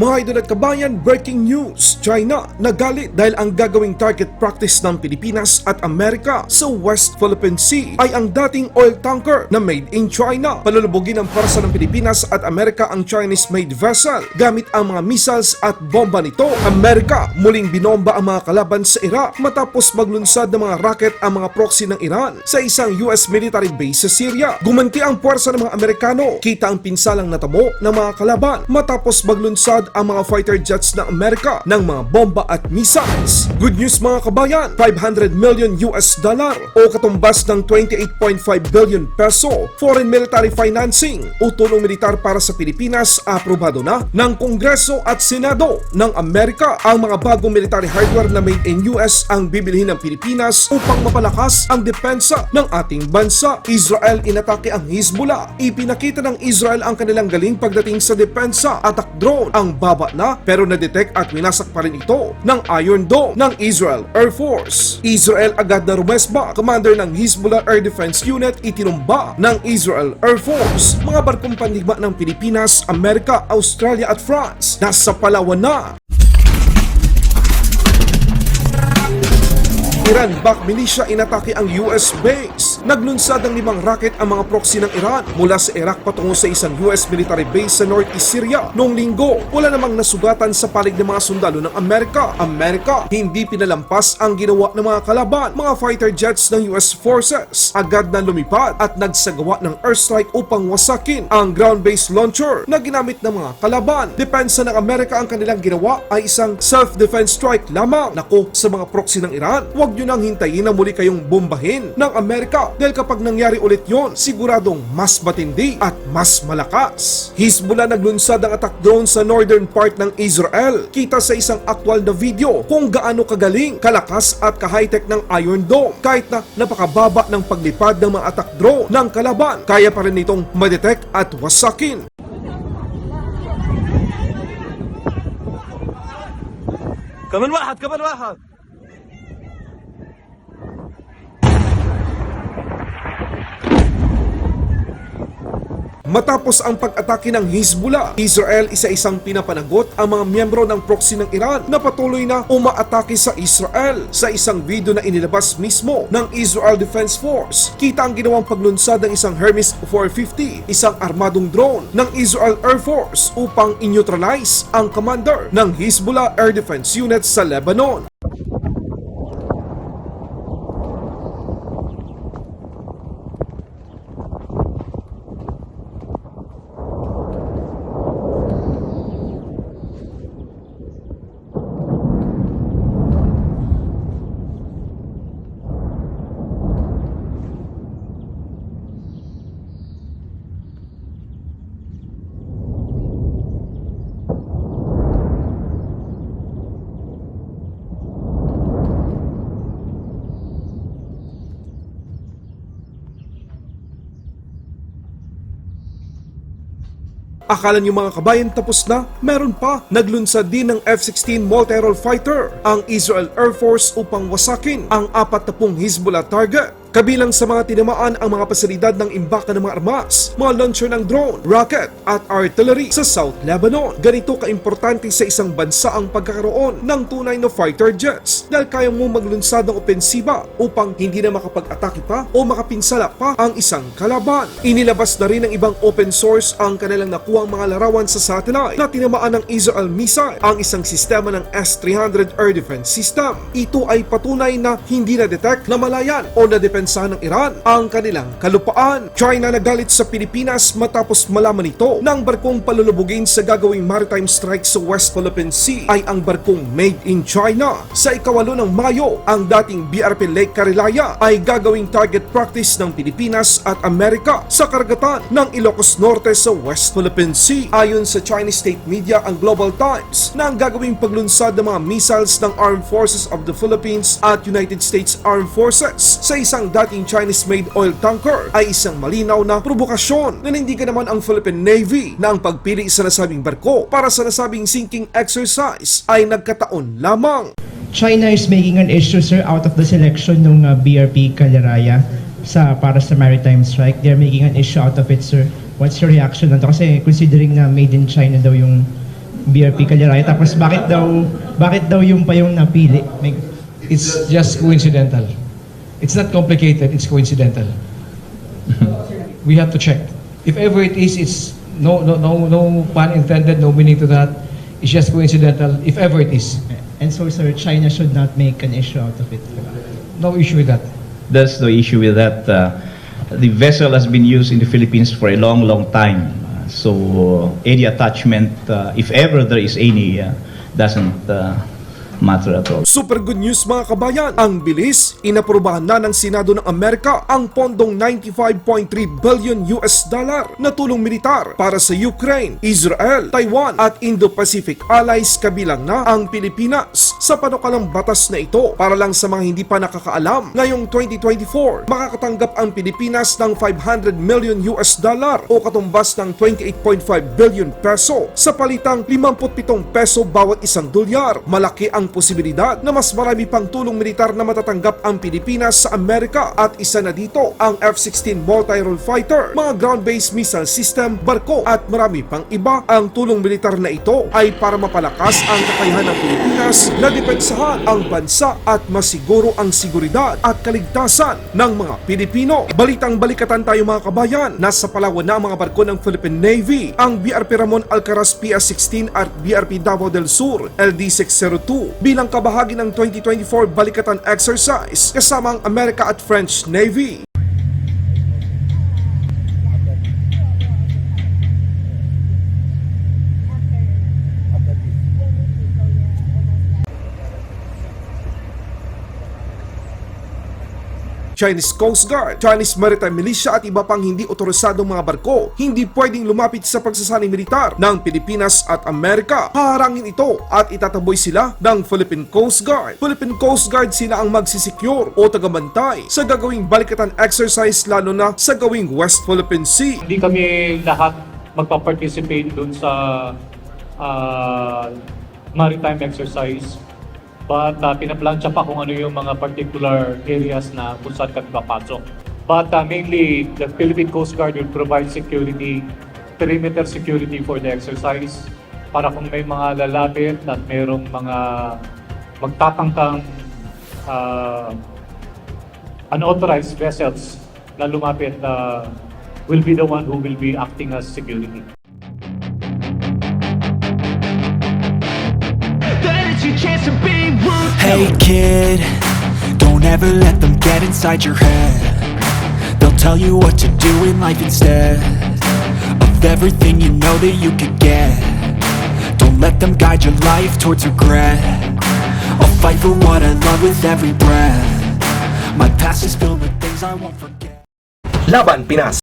Mga idol at kabayan, breaking news! China nagalit dahil ang gagawing target practice ng Pilipinas at Amerika sa West Philippine Sea ay ang dating oil tanker na made in China. Palulubugin ng parsa ng Pilipinas at Amerika ang Chinese-made vessel gamit ang mga missiles at bomba nito. Amerika muling binomba ang mga kalaban sa Iraq matapos maglunsad ng mga rocket ang mga proxy ng Iran sa isang US military base sa Syria. Gumanti ang puwersa ng mga Amerikano. Kita ang pinsalang natamo ng mga kalaban matapos maglunsad ang mga fighter jets ng Amerika ng mga bomba at missiles. Good news mga kabayan, 500 million US dollar o katumbas ng 28.5 billion peso foreign military financing o tulong militar para sa Pilipinas aprobado na ng Kongreso at Senado ng Amerika. Ang mga bagong military hardware na made in US ang bibilhin ng Pilipinas upang mapalakas ang depensa ng ating bansa. Israel inatake ang Hezbollah. Ipinakita ng Israel ang kanilang galing pagdating sa depensa. Attack drone ang baba na pero na-detect at winasak pa rin ito ng Iron Dome ng Israel Air Force. Israel agad na rumesba. Commander ng Hezbollah Air Defense Unit itinumba ng Israel Air Force. Mga barkong pandigma ng Pilipinas, Amerika, Australia at France nasa Palawan na. Iran-backed militia inatake ang US base. Naglunsad ng limang rocket ang mga proxy ng Iran mula sa Iraq patungo sa isang US military base sa Northeast Syria noong linggo. Wala namang nasugatan sa palig ng mga sundalo ng Amerika. Amerika, hindi pinalampas ang ginawa ng mga kalaban. Mga fighter jets ng US forces agad na lumipad at nagsagawa ng airstrike upang wasakin ang ground-based launcher na ginamit ng mga kalaban. Depensa ng Amerika ang kanilang ginawa ay isang self-defense strike lamang. Nako, sa mga proxy ng Iran, huwag nyo nang hintayin na muli kayong bombahin ng Amerika dahil kapag nangyari ulit yon, siguradong mas matindi at mas malakas. Hezbollah naglunsad ang attack drone sa northern part ng Israel. Kita sa isang aktwal na video kung gaano kagaling, kalakas at ka-high-tech ng Iron Dome. Kahit na napakababa ng paglipad ng mga attack drone ng kalaban, kaya pa rin itong madetect at wasakin. كمان واحد كمان واحد Matapos ang pag-atake ng Hezbollah, Israel isa-isang pinapanagot ang mga miyembro ng proxy ng Iran na patuloy na umaatake sa Israel. Sa isang video na inilabas mismo ng Israel Defense Force, kita ang ginawang paglunsad ng isang Hermes 450, isang armadong drone ng Israel Air Force upang in-neutralize ang commander ng Hezbollah Air Defense Unit sa Lebanon. Akala niyo mga kabayan tapos na? Meron pa. Naglunsad din ng F-16 multi-role fighter ang Israel Air Force upang wasakin ang apat na pong Hezbollah target. Kabilang sa mga tinamaan ang mga pasilidad ng imbaka ng mga armas, mga launcher ng drone, rocket at artillery sa South Lebanon. Ganito kaimportante sa isang bansa ang pagkakaroon ng tunay na fighter jets dahil kaya mo maglunsad ng opensiba upang hindi na makapag-atake pa o makapinsala pa ang isang kalaban. Inilabas na rin ng ibang open source ang kanilang nakuhang mga larawan sa satellite na tinamaan ng Israel missile ang isang sistema ng S-300 air defense system. Ito ay patunay na hindi na malayan o na-depensahan ng Iran ang kanilang kalupaan. China nagalit sa Pilipinas matapos malaman ito ng barkong palulubugin sa gagawing maritime strike sa West Philippine Sea ay ang barkong made in China. Sa ikawalo ng Mayo, ang dating BRP Lake Carilaya ay gagawing target practice ng Pilipinas at Amerika sa karagatan ng Ilocos Norte sa West Philippine Sea. Ayon sa Chinese state media ang Global Times na ang gagawing paglunsad ng mga missiles ng Armed Forces of the Philippines at United States Armed Forces sa isang dating Chinese-made oil tanker ay isang malinaw na provokasyon na hindi ka naman ang Philippine Navy na ang pagpili sa nasabing barko para sa nasabing sinking exercise ay nagkataon lamang. China is making an issue, sir, out of the selection ng uh, BRP Calaraya sa para sa maritime strike. They're making an issue out of it, sir. What's your reaction na to? Kasi considering na made in China daw yung BRP Caliraya. Tapos bakit daw, bakit daw yung pa yung napili? It's just coincidental. It's not complicated, it's coincidental. we have to check. If ever it is, it's no, no, no, no pun intended, no meaning to that. It's just coincidental, if ever it is. and so, sir, China should not make an issue out of it. No issue with that. That's the issue with that. Uh, the vessel has been used in the Philippines for a long, long time. Uh, So any attachment, uh, if ever there is any, uh, doesn't uh, matter at all. Super good news mga kabayan! Ang bilis, inaprubahan na ng Senado ng Amerika ang pondong 95.3 billion US dollar na tulong militar para sa Ukraine, Israel, Taiwan at Indo-Pacific allies kabilang na ang Pilipinas. Sa panukalang batas na ito, para lang sa mga hindi pa nakakaalam, ngayong 2024, makakatanggap ang Pilipinas ng 500 million US dollar o katumbas ng 28.5 billion peso sa palitang 57 peso bawat isang dolyar. Malaki ang posibilidad na mas marami pang tulong militar na matatanggap ang Pilipinas sa Amerika at isa na dito ang F-16 Multi-Role Fighter, mga ground-based missile system, barko at marami pang iba. Ang tulong militar na ito ay para mapalakas ang kakayahan ng Pilipinas na depensahan ang bansa at masiguro ang seguridad at kaligtasan ng mga Pilipino. Balitang balikatan tayo mga kabayan, nasa Palawan na ang mga barko ng Philippine Navy, ang BRP Ramon Alcaraz PS-16 at BRP Davao del Sur LD-602 bilang kabahagi ng 2024 Balikatan Exercise kasama ang Amerika at French Navy. Chinese Coast Guard, Chinese Maritime Militia at iba pang hindi otorisadong mga barko hindi pwedeng lumapit sa pagsasanay militar ng Pilipinas at Amerika. Haharangin ito at itataboy sila ng Philippine Coast Guard. Philippine Coast Guard sila ang magsisecure o tagabantay sa gagawing balikatan exercise lalo na sa gawing West Philippine Sea. Hindi kami lahat magpa-participate dun sa ah, maritime exercise. But uh, pinaplansya pa kung ano yung mga particular areas na kung saan kami papasok. But uh, mainly, the Philippine Coast Guard will provide security, perimeter security for the exercise para kung may mga lalapit at mayroong mga magtatangkang uh, unauthorized vessels na lumapit uh, will be the one who will be acting as security. Hey kid, don't ever let them get inside your head. They'll tell you what to do in life instead of everything you know that you could get. Don't let them guide your life towards regret. I'll fight for what I love with every breath. My past is filled with things I won't forget. Laban Pinas